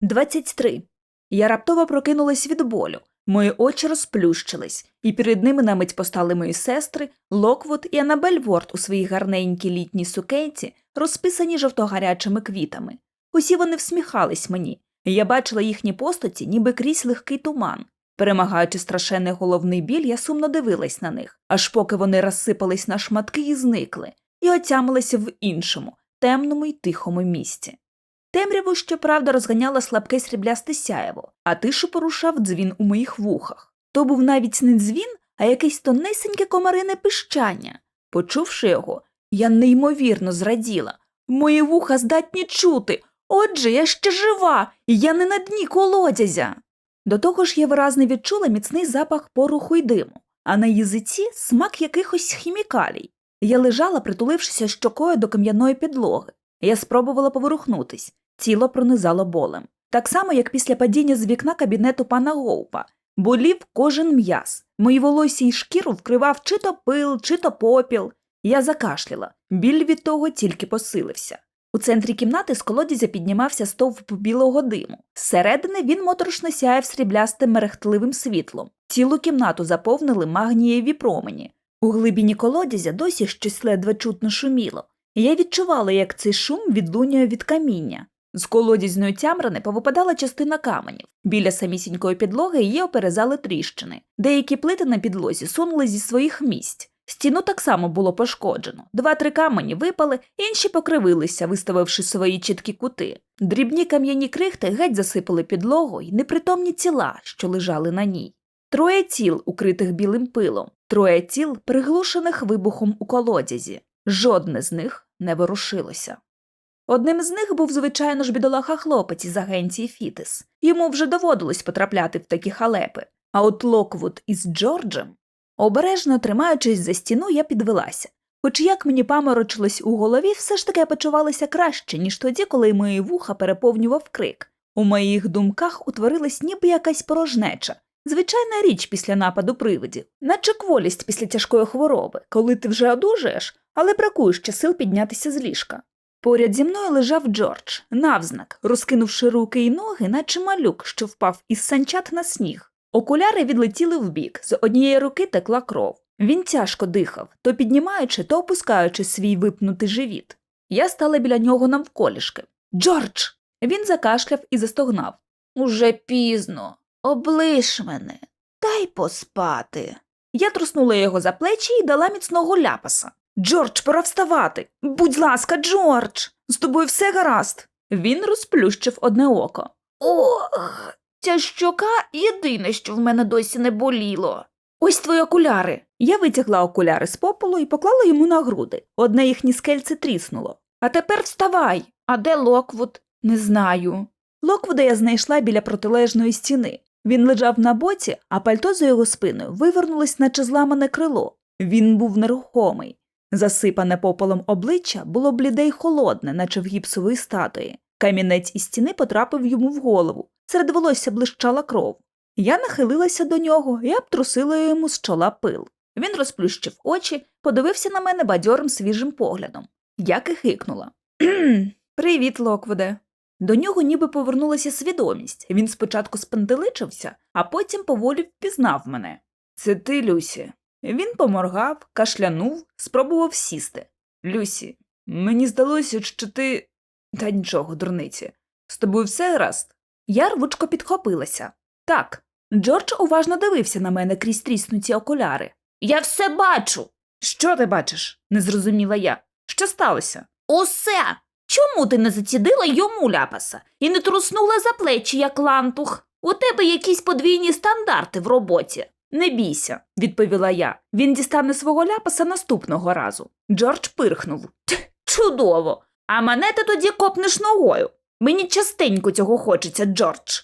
23. Я раптово прокинулась від болю. Мої очі розплющились, і перед ними на мить постали мої сестри, Локвуд і Анабель Ворд у своїй гарненькій літній сукенці, розписані жовтогарячими квітами. Усі вони всміхались мені, я бачила їхні постаті, ніби крізь легкий туман. Перемагаючи страшенний головний біль, я сумно дивилась на них, аж поки вони розсипались на шматки і зникли, і отямилися в іншому, темному й тихому місці. Темряву, щоправда, розганяло слабке сріблясте сяєво, а тишу порушав дзвін у моїх вухах. То був навіть не дзвін, а якесь тонесеньке комарине пищання. Почувши його, я неймовірно зраділа. Мої вуха здатні чути. Отже, я ще жива, і я не на дні колодязя. До того ж я виразно відчула міцний запах пороху й диму, а на язиці смак якихось хімікалій. Я лежала, притулившися щокою до кам'яної підлоги. Я спробувала поворухнутись, тіло пронизало болем. Так само, як після падіння з вікна кабінету пана Гоупа. Болів кожен м'яз. Мої волосся й шкіру вкривав чи то пил, чи то попіл. Я закашляла. Біль від того тільки посилився. У центрі кімнати з колодязя піднімався стовп білого диму. Зсередини він моторошно сяяв сріблястим мерехтливим світлом. Цілу кімнату заповнили магнієві промені. У глибині колодязя досі щось ледве чутно шуміло. Я відчувала, як цей шум відлунює від каміння. З колодязної тямрани повипадала частина каменів. Біля самісінької підлоги її оперезали тріщини. Деякі плити на підлозі сунули зі своїх місць. Стіну так само було пошкоджено. Два-три камені випали, інші покривилися, виставивши свої чіткі кути. Дрібні кам'яні крихти геть засипали підлогу й непритомні тіла, що лежали на ній. Троє тіл, укритих білим пилом, троє тіл, приглушених вибухом у колодязі. Жодне з них не ворушилося. Одним з них був, звичайно ж, бідолаха хлопець із агенції Фітис. Йому вже доводилось потрапляти в такі халепи. А от Локвуд із Джорджем. Обережно тримаючись за стіну, я підвелася. Хоч як мені паморочилось у голові, все ж таки я почувалася краще, ніж тоді, коли мої вуха переповнював крик. У моїх думках утворилась ніби якась порожнеча. Звичайна річ після нападу привидів, наче кволість після тяжкої хвороби, коли ти вже одужаєш, але бракує ще сил піднятися з ліжка. Поряд зі мною лежав Джордж, навзнак, розкинувши руки й ноги, наче малюк, що впав із санчат на сніг. Окуляри відлетіли вбік, з однієї руки текла кров. Він тяжко дихав, то піднімаючи, то опускаючи свій випнутий живіт. Я стала біля нього навколішки. Джордж! Він закашляв і застогнав. Уже пізно. Облиш мене. Дай поспати. Я труснула його за плечі і дала міцного ляпаса. Джордж, пора вставати. Будь ласка, Джордж, з тобою все гаразд. Він розплющив одне око. Ох, ця щока єдине, що в мене досі не боліло. Ось твої окуляри. Я витягла окуляри з попелу і поклала йому на груди. Одне їхнє скельце тріснуло. А тепер вставай. А де Локвуд? Не знаю. Локвуда я знайшла біля протилежної стіни. Він лежав на боці, а пальто за його спиною вивернулось, наче зламане крило. Він був нерухомий. Засипане попелом обличчя було бліде й холодне, наче в гіпсової статуї. Камінець із стіни потрапив йому в голову. Серед волосся блищала кров. Я нахилилася до нього і обтрусила йому з чола пил. Він розплющив очі, подивився на мене бадьорим свіжим поглядом. Я кихикнула. Привіт, Локвуде. До нього ніби повернулася свідомість. Він спочатку спантеличився, а потім поволі впізнав мене. Це ти, Люсі. Він поморгав, кашлянув, спробував сісти. Люсі, мені здалося, що ти. Та нічого, дурниці. З тобою все гаразд? Я рвучко підхопилася. Так. Джордж уважно дивився на мене крізь тріснуті окуляри. Я все бачу. Що ти бачиш? не зрозуміла я. Що сталося? Усе. Чому ти не зацідила йому ляпаса і не труснула за плечі, як лантух? У тебе якісь подвійні стандарти в роботі. Не бійся, відповіла я. Він дістане свого ляпаса наступного разу. Джордж пирхнув. Чудово! А мене ти тоді копнеш ногою. Мені частенько цього хочеться, Джордж.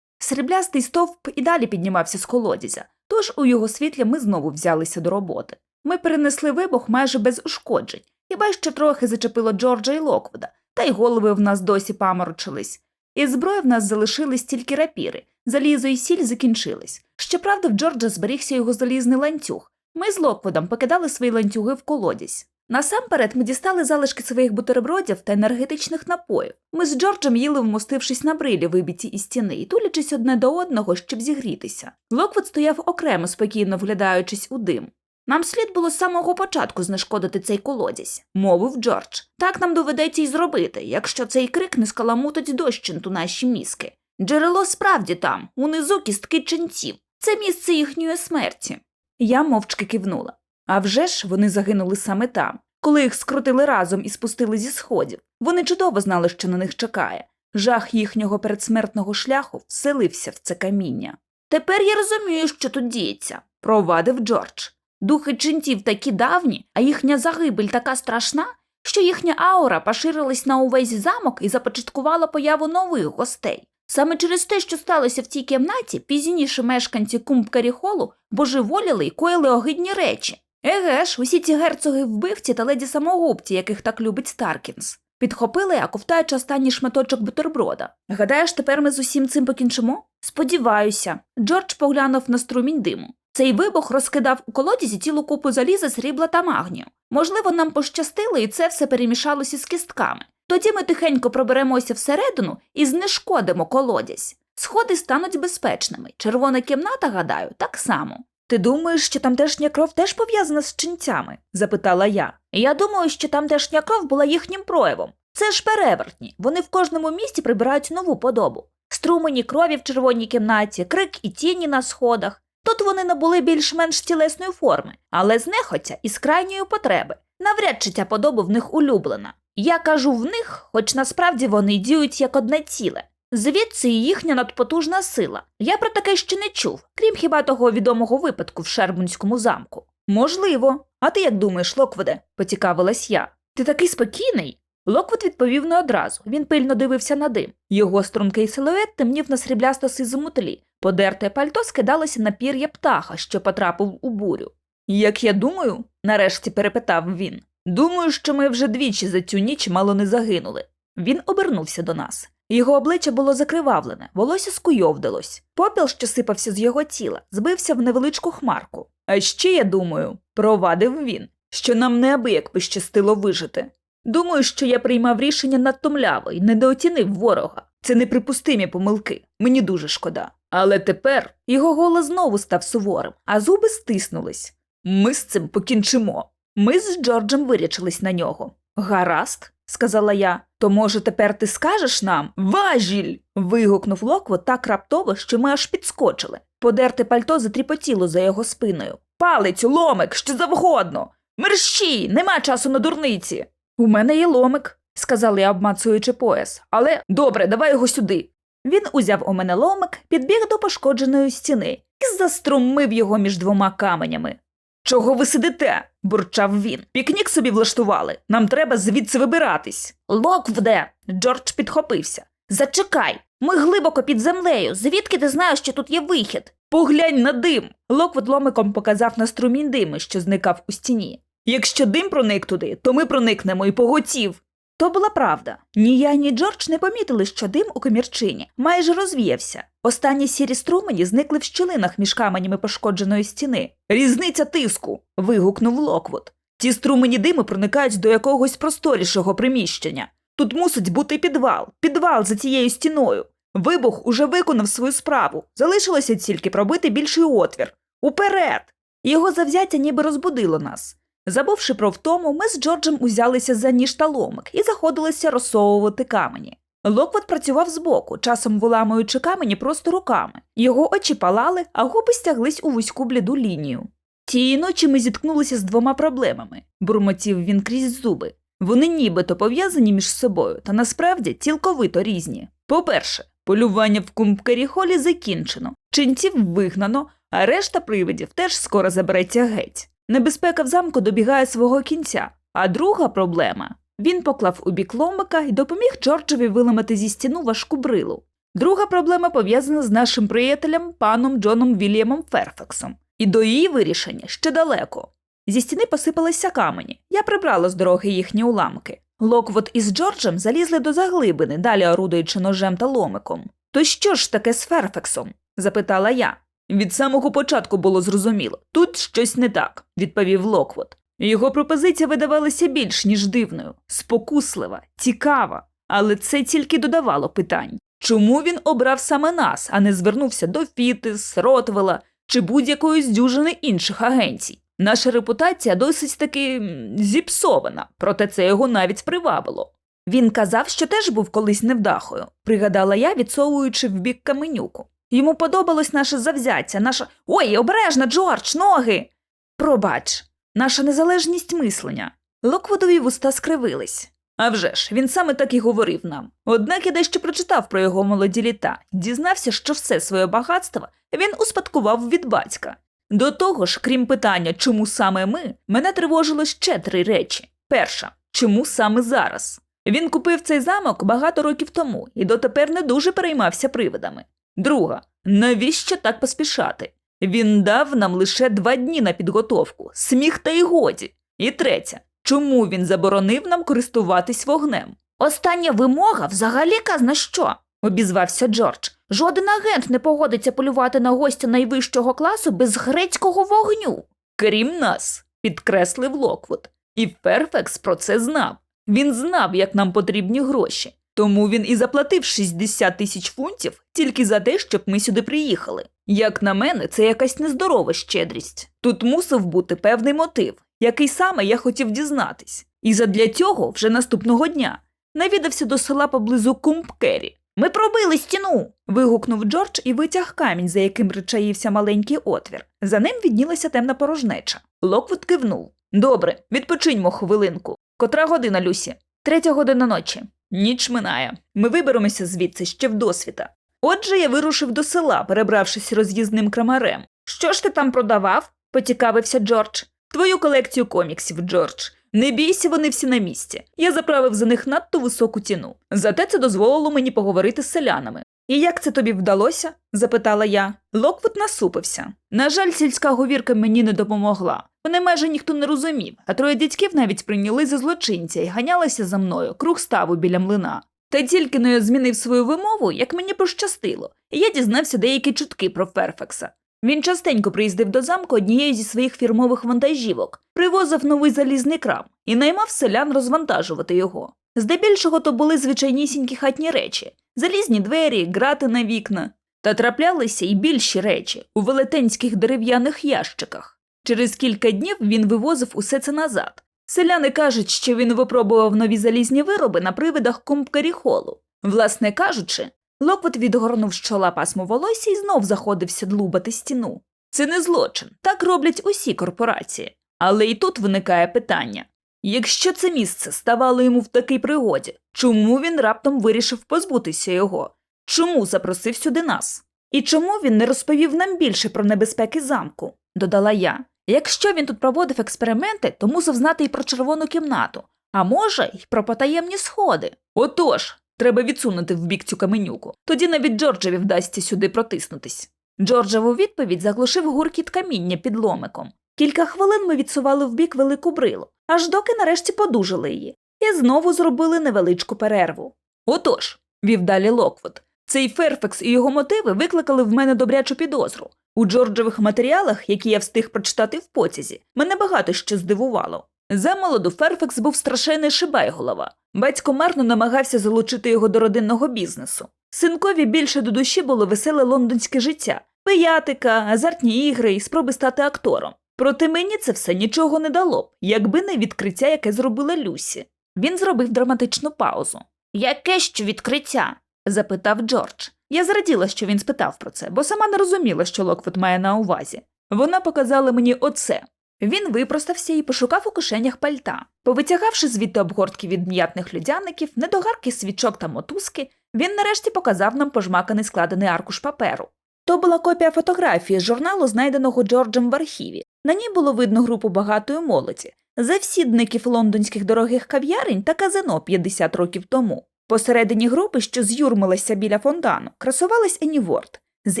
Сріблястий стовп і далі піднімався з колодязя, тож у його світлі ми знову взялися до роботи. Ми перенесли вибух майже без ушкоджень, хіба що трохи зачепило Джорджа і Локвуда, та й голови в нас досі паморочились. Із зброї в нас залишились тільки рапіри, залізо і сіль закінчились. Щоправда, в Джорджа зберігся його залізний ланцюг. Ми з Локвудом покидали свої ланцюги в колодязь. Насамперед ми дістали залишки своїх бутербродів та енергетичних напоїв. Ми з Джорджем їли, вмостившись на брилі, вибіті із стіни, і тулячись одне до одного, щоб зігрітися. Локвуд стояв окремо, спокійно вглядаючись у дим. Нам слід було з самого початку знешкодити цей колодязь, мовив Джордж. Так нам доведеться й зробити, якщо цей крик не скаламутить дощенту наші мізки. Джерело справді там, унизу кістки ченців. Це місце їхньої смерті. Я мовчки кивнула. А вже ж вони загинули саме там. Коли їх скрутили разом і спустили зі сходів, вони чудово знали, що на них чекає. Жах їхнього передсмертного шляху вселився в це каміння. Тепер я розумію, що тут діється, провадив Джордж. Духи ченців такі давні, а їхня загибель така страшна, що їхня аура поширилась на увесь замок і започаткувала появу нових гостей. Саме через те, що сталося в цій кімнаті, пізніше мешканці Кумбкаріхолу божеволіли й коїли огидні речі. Еге ж, усі ці герцоги вбивці та леді самогубці, яких так любить Старкінс. Підхопили, а ковтаючи останній шматочок бутерброда. Гадаєш, тепер ми з усім цим покінчимо? Сподіваюся. Джордж поглянув на струмінь диму. Цей вибух розкидав у колодязі цілу купу заліза, срібла та магнію. Можливо, нам пощастило, і це все перемішалося з кістками. Тоді ми тихенько проберемося всередину і знешкодимо колодязь. Сходи стануть безпечними. Червона кімната, гадаю, так само. Ти думаєш, що тамтешня кров теж пов'язана з ченцями? запитала я. Я думаю, що тамтешня кров була їхнім проявом. Це ж перевертні. Вони в кожному місті прибирають нову подобу. Струмені крові в червоній кімнаті, крик і тіні на сходах. Тут вони набули більш-менш тілесної форми, але знехотя і з крайньої потреби. Навряд чи ця подоба в них улюблена. Я кажу в них, хоч насправді вони діють як одне ціле. Звідси і їхня надпотужна сила. Я про таке ще не чув, крім хіба того відомого випадку в Шербунському замку. Можливо. А ти як думаєш, Локводе? поцікавилась я. Ти такий спокійний? Локвуд відповів не одразу. Він пильно дивився на дим. Його стрункий силует темнів на сріблясто сизому тлі. Подерте пальто скидалося на пір'я птаха, що потрапив у бурю. Як я думаю, нарешті перепитав він. Думаю, що ми вже двічі за цю ніч мало не загинули. Він обернувся до нас. Його обличчя було закривавлене, волосся скуйовдилось. Попіл, що сипався з його тіла, збився в невеличку хмарку. А ще я думаю, провадив він, що нам неабияк пощастило вижити. Думаю, що я приймав рішення надто мляво і недооцінив ворога. Це неприпустимі помилки. Мені дуже шкода. Але тепер його голос знову став суворим, а зуби стиснулись. Ми з цим покінчимо. Ми з Джорджем вирячились на нього. Гаразд, сказала я. То, може, тепер ти скажеш нам важіль. вигукнув Локвот так раптово, що ми аж підскочили. Подерте пальто затріпотіло за його спиною. Палицю, ломик, що завгодно. Мерщій, нема часу на дурниці. У мене є ломик, сказала я, обмацуючи пояс. Але добре, давай його сюди. Він узяв у мене ломик, підбіг до пошкодженої стіни і заструмив його між двома каменями. Чого ви сидите? бурчав він. Пікнік собі влаштували. Нам треба звідси вибиратись. Локвде. Джордж підхопився. Зачекай. Ми глибоко під землею. Звідки ти знаєш, що тут є вихід? Поглянь на дим. Локвуд ломиком показав на струмінь дими, що зникав у стіні. Якщо дим проник туди, то ми проникнемо і поготів. То була правда. Ні я, ні Джордж не помітили, що дим у комірчині майже розвіявся. Останні сірі струмені зникли в щілинах між каменями пошкодженої стіни. Різниця тиску. вигукнув Локвуд. Ті струмені дими проникають до якогось просторішого приміщення. Тут мусить бути підвал, підвал за цією стіною. Вибух уже виконав свою справу. Залишилося тільки пробити більший отвір. Уперед! Його завзяття ніби розбудило нас. Забувши про втому, ми з Джорджем узялися за ніж та ломик і заходилися розсовувати камені. Локвот працював збоку, часом виламуючи камені просто руками. Його очі палали, а губи стяглись у вузьку бліду лінію. Тієї ночі ми зіткнулися з двома проблемами, бурмотів він крізь зуби. Вони нібито пов'язані між собою, та насправді цілковито різні. По-перше, полювання в Кумбкарі-холі закінчено, чинців вигнано, а решта привидів теж скоро забереться геть. Небезпека в замку добігає свого кінця. А друга проблема він поклав у бік ломика і допоміг Джорджеві виламати зі стіну важку брилу. Друга проблема пов'язана з нашим приятелем паном Джоном Вільямом Ферфаксом. І до її вирішення ще далеко. Зі стіни посипалися камені. Я прибрала з дороги їхні уламки. Локвот із Джорджем залізли до заглибини, далі орудуючи ножем та ломиком. То що ж таке з Ферфаксом? запитала я. Від самого початку було зрозуміло тут щось не так, відповів Локвот. Його пропозиція видавалася більш ніж дивною, спокуслива, цікава, але це тільки додавало питань. Чому він обрав саме нас, а не звернувся до Фітис, Ротвела чи будь-якої з дюжини інших агенцій? Наша репутація досить таки зіпсована, проте це його навіть привабило. Він казав, що теж був колись невдахою, пригадала я, відсовуючи в бік каменюку. Йому подобалось наше завзяття, наша Ой, обережно, Джордж, ноги. Пробач, наша незалежність мислення. Локвудові вуста скривились. А вже ж, він саме так і говорив нам. Однак я дещо прочитав про його молоді літа, дізнався, що все своє багатство він успадкував від батька. До того ж, крім питання, чому саме ми, мене тривожило ще три речі. Перша, чому саме зараз? Він купив цей замок багато років тому і дотепер не дуже переймався привидами. Друга, навіщо так поспішати? Він дав нам лише два дні на підготовку, сміх та й годі. І третя, чому він заборонив нам користуватись вогнем? Остання вимога взагалі казна що? обізвався Джордж. Жоден агент не погодиться полювати на гостя найвищого класу без грецького вогню. Крім нас, підкреслив Локвуд. І Ферфекс про це знав. Він знав, як нам потрібні гроші. Тому він і заплатив 60 тисяч фунтів тільки за те, щоб ми сюди приїхали. Як на мене, це якась нездорова щедрість. Тут мусив бути певний мотив, який саме я хотів дізнатись. І задля цього вже наступного дня навідався до села поблизу Кумпкері. Ми пробили стіну. вигукнув Джордж і витяг камінь, за яким причаївся маленький отвір. За ним віднілася темна порожнеча. Локвуд кивнув. Добре, відпочиньмо хвилинку. Котра година, Люсі? Третя година ночі. Ніч минає. Ми виберемося звідси ще в досвіта. Отже, я вирушив до села, перебравшись роз'їзним крамарем. Що ж ти там продавав? поцікавився Джордж. Твою колекцію коміксів, Джордж. Не бійся, вони всі на місці. Я заправив за них надто високу ціну. Зате це дозволило мені поговорити з селянами. І як це тобі вдалося? запитала я. Локвуд насупився. На жаль, сільська говірка мені не допомогла. Мене майже ніхто не розумів, а троє дядьків навіть прийняли за злочинця і ганялися за мною круг ставу біля млина. Та тільки я змінив свою вимову, як мені пощастило, і я дізнався деякі чутки про Ферфекса. Він частенько приїздив до замку однією зі своїх фірмових вантажівок, привозив новий залізний крам і наймав селян розвантажувати його. Здебільшого то були звичайнісінькі хатні речі, залізні двері, грати на вікна. Та траплялися й більші речі у велетенських дерев'яних ящиках. Через кілька днів він вивозив усе це назад. Селяни кажуть, що він випробував нові залізні вироби на привидах Компкаріхолу. Власне кажучи, Локвот відгорнув з чола пасмо волосся і знов заходився длубати стіну. Це не злочин, так роблять усі корпорації. Але і тут виникає питання: якщо це місце ставало йому в такій пригоді, чому він раптом вирішив позбутися його? Чому запросив сюди нас? І чому він не розповів нам більше про небезпеки замку? додала я. Якщо він тут проводив експерименти, то мусив знати і про червону кімнату, а може, й про потаємні сходи. Отож, треба відсунути в бік цю каменюку, тоді навіть Джорджеві вдасться сюди протиснутись. Джорджеву відповідь заглушив гуркіт каміння під ломиком. Кілька хвилин ми відсували в бік велику брилу, аж доки нарешті подужали її, і знову зробили невеличку перерву. Отож, вів далі Локвуд, цей Ферфекс і його мотиви викликали в мене добрячу підозру. У Джорджевих матеріалах, які я встиг прочитати в потязі, мене багато що здивувало. Замолоду Ферфекс був страшенний шибайголова. Батько марно намагався залучити його до родинного бізнесу. Синкові більше до душі було веселе лондонське життя, пиятика, азартні ігри і спроби стати актором. Проте мені це все нічого не дало б, якби не відкриття, яке зробила Люсі. Він зробив драматичну паузу. Яке що відкриття? Запитав Джордж. Я зраділа, що він спитав про це, бо сама не розуміла, що Локвуд має на увазі. Вона показала мені оце. Він випростався і пошукав у кишенях пальта. Повитягавши звідти обгортки від м'ятних людяників, недогарки свічок та мотузки, він нарешті показав нам пожмаканий складений аркуш паперу. То була копія фотографії з журналу, знайденого Джорджем в архіві. На ній було видно групу багатої молоді, завсідників лондонських дорогих кав'ярень та казино 50 років тому. Посередині групи, що з'юрмилася біля фонтану, красувалась Ені Ворд. З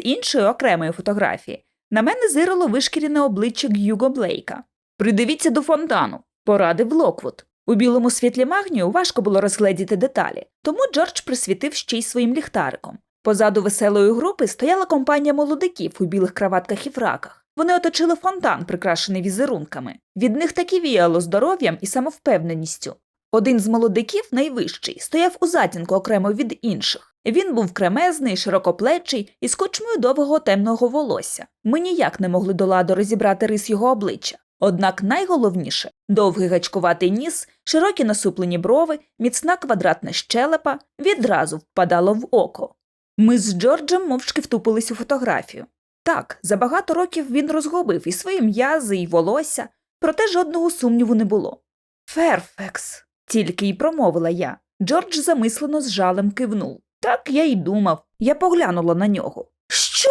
іншої окремої фотографії на мене зирило вишкіріне обличчя Г'юго Блейка. Придивіться до фонтану, порадив Локвуд. У білому світлі магнію важко було розгледіти деталі, тому Джордж присвітив ще й своїм ліхтариком. Позаду веселої групи стояла компанія молодиків у білих краватках і фраках. Вони оточили фонтан, прикрашений візерунками. Від них таки віяло здоров'ям і самовпевненістю. Один з молодиків, найвищий, стояв у затінку окремо від інших. Він був кремезний, широкоплечий і з кучмою довгого темного волосся. Ми ніяк не могли до ладу розібрати рис його обличчя. Однак найголовніше довгий гачкуватий ніс, широкі насуплені брови, міцна квадратна щелепа відразу впадало в око. Ми з Джорджем мовчки втупились у фотографію. Так, за багато років він розгубив і свої м'язи, і волосся, проте жодного сумніву не було. Ферфекс, тільки й промовила я. Джордж замислено з жалем кивнув. Так я й думав. Я поглянула на нього. Що?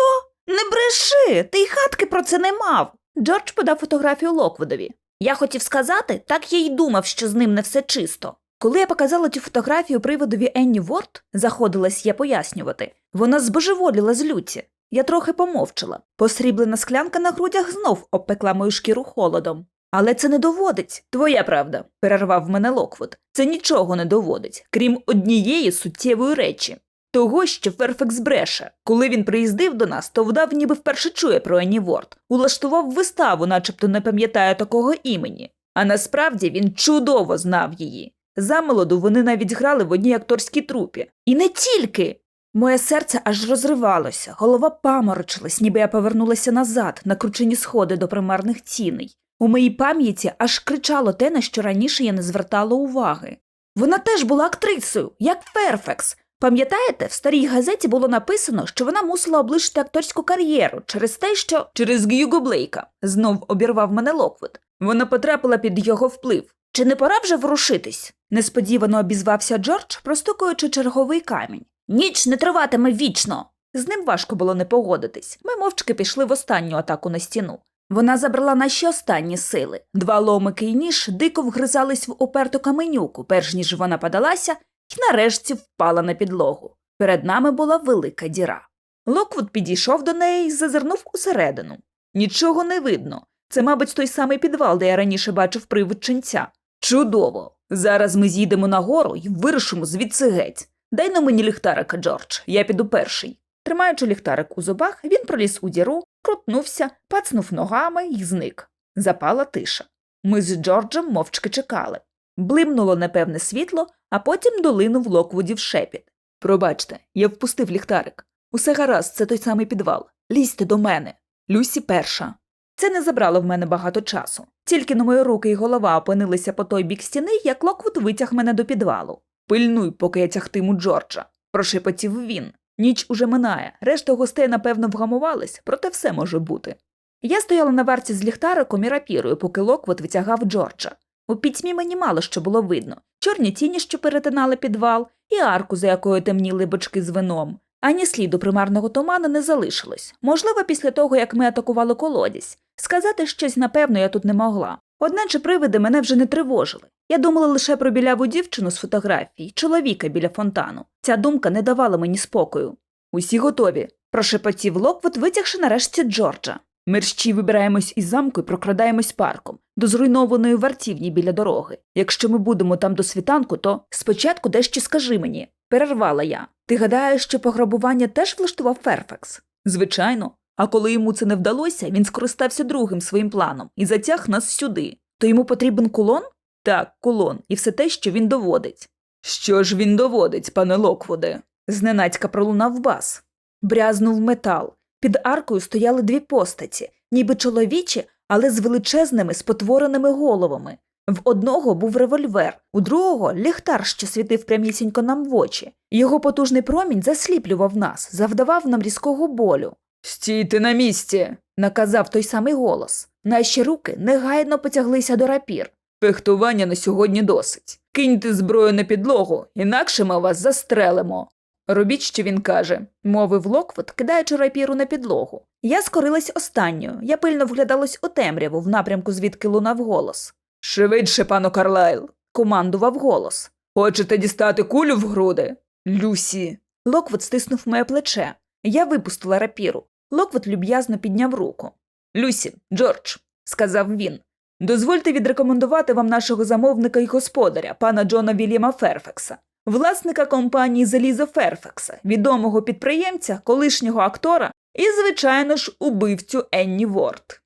Не бреши, ти й хатки про це не мав. Джордж подав фотографію Локвудові. Я хотів сказати, так я й думав, що з ним не все чисто. Коли я показала цю фотографію приводові Енні Ворд, заходилась я пояснювати, вона збожеволіла з люті. Я трохи помовчала. Посріблена склянка на грудях знов обпекла мою шкіру холодом. Але це не доводить. Твоя правда, перервав мене Локвуд. Це нічого не доводить, крім однієї суттєвої речі. Того, що Ферфекс бреше. Коли він приїздив до нас, то вдав, ніби вперше чує про Енні Ворд. Улаштував виставу, начебто не пам'ятає такого імені. А насправді він чудово знав її. Замолоду вони навіть грали в одній акторській трупі. І не тільки. Моє серце аж розривалося, голова паморочилась, ніби я повернулася назад, на кручені сходи до примарних ціней. У моїй пам'яті аж кричало те, на що раніше я не звертала уваги. Вона теж була актрисою, як Ферфекс. Пам'ятаєте, в старій газеті було написано, що вона мусила облишити акторську кар'єру через те, що через Гюго Блейка знов обірвав мене Локвуд. Вона потрапила під його вплив. Чи не пора вже ворушитись? несподівано обізвався Джордж, простукуючи черговий камінь. Ніч не триватиме вічно. З ним важко було не погодитись. Ми мовчки пішли в останню атаку на стіну. Вона забрала наші останні сили. Два ломики і ніж дико вгризались в уперту каменюку, перш ніж вона подалася, і нарешті впала на підлогу. Перед нами була велика діра. Локвуд підійшов до неї і зазирнув усередину. Нічого не видно. Це, мабуть, той самий підвал, де я раніше бачив привид ченця. Чудово! Зараз ми з'їдемо нагору і вирушимо звідси геть. Дай на мені ліхтарика, Джордж, я піду перший. Тримаючи ліхтарик у зубах, він проліз у діру, крутнувся, пацнув ногами і зник. Запала тиша. Ми з Джорджем мовчки чекали. Блимнуло непевне світло, а потім долинув Локвудів шепіт. Пробачте, я впустив ліхтарик. Усе гаразд, це той самий підвал. Лізьте до мене. Люсі перша. Це не забрало в мене багато часу. Тільки на мої руки і голова опинилися по той бік стіни, як Локвуд витяг мене до підвалу. Пильнуй, поки я тягтиму Джорджа, прошепотів він. Ніч уже минає, решта гостей, напевно, вгамувались, проте все може бути. Я стояла на варті з ліхтариком і рапірою, поки Локвуд витягав Джорджа. У пітьмі мені мало що було видно чорні тіні, що перетинали підвал, і арку, за якою темніли бочки з вином. Ані сліду примарного туману не залишилось. Можливо, після того, як ми атакували колодязь. Сказати щось, напевно, я тут не могла. Одначе привиди мене вже не тривожили. Я думала лише про біляву дівчину з фотографій, чоловіка біля фонтану. Ця думка не давала мені спокою. Усі готові, прошепотів Локвуд, витягши нарешті Джорджа. Мерщі вибираємось із замку і прокрадаємось парком до зруйнованої вартівні біля дороги. Якщо ми будемо там до світанку, то спочатку дещо скажи мені, перервала я. Ти гадаєш, що пограбування теж влаштував Ферфекс? Звичайно. А коли йому це не вдалося, він скористався другим своїм планом і затяг нас сюди. То йому потрібен кулон? Так, кулон, і все те, що він доводить. Що ж він доводить, пане Локвуде? Зненацька пролунав бас. Брязнув метал. Під аркою стояли дві постаті, ніби чоловічі, але з величезними спотвореними головами. В одного був револьвер, у другого ліхтар, що світив прямісінько нам в очі. Його потужний промінь засліплював нас, завдавав нам різкого болю. Стійте на місці, наказав той самий голос. Наші руки негайно потяглися до рапір. Фехтування на сьогодні досить. Киньте зброю на підлогу, інакше ми вас застрелимо. Робіть, що він каже, мовив Локвуд, кидаючи рапіру на підлогу. Я скорилась останньою, я пильно вглядалась у темряву в напрямку, звідки лунав голос. Швидше, пану Карлайл, командував голос. Хочете дістати кулю в груди? Люсі. Локвуд стиснув моє плече. Я випустила рапіру. Локвуд люб'язно підняв руку. Люсі, Джордж, сказав він. Дозвольте відрекомендувати вам нашого замовника і господаря, пана Джона Вільяма Ферфекса, власника компанії Залізо Ферфекса, відомого підприємця, колишнього актора і, звичайно ж, убивцю Енні Ворд.